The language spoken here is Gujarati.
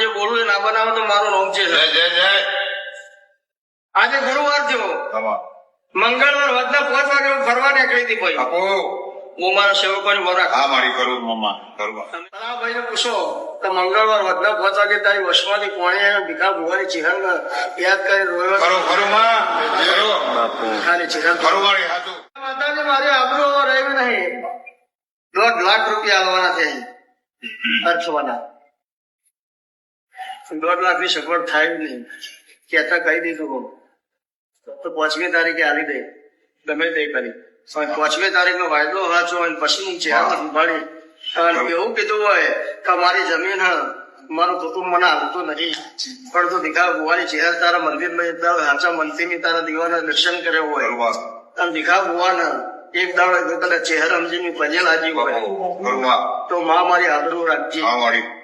જે બોલું એ ના બનાવો તો મારું નામ છે. આજે ગુરુવાર થયો મંગળવાર વધના પાંચ વાગે હું ફરવા નીકળી હતી ભાઈ. હું મારા સેવકોની વરાક હા મારી કરું મમ્મા તારા ભાઈ ને પૂછો તો મંગળવાર વધના પાંચ વાગે તારી વશમાંથી કોણે ભીખા ભુવાની ચિરંગ યાદ કરી રોયો. ખરો ખરો માં. ભીખાની ચિહન મારી હાથું. માતાજી મારી આબરૂ રહેવી નહીં. દોઢ લાખ રૂપિયા આવવાના છે. ખર્ચવાના દોઢ લાખની સગવડ થાય જ નહીં. કહેતા કહી દીધું તો પાંચમી તારીખે આવી દે. ગમે તે કરી. પણ પાંચમી તારીખ નો વાયદો વાંચો અને પછી ચહેરા સંભાળી અને એવું કીધું હોય કે મારી જમીન મારું કુટુંબ મને આવતું નથી. પણ તું દીખા ભુવાની ચહેરા તારા મંદિરમાં તારા હાચા મંત્રી તારા દીવાના દર્શન કર્યો હોય. અને દીખા ભુવાના એક દાડો કદાચ ચહેરા સમજીને પજે લાગી હોય. તો મા મારી આદરું રાખજે. હા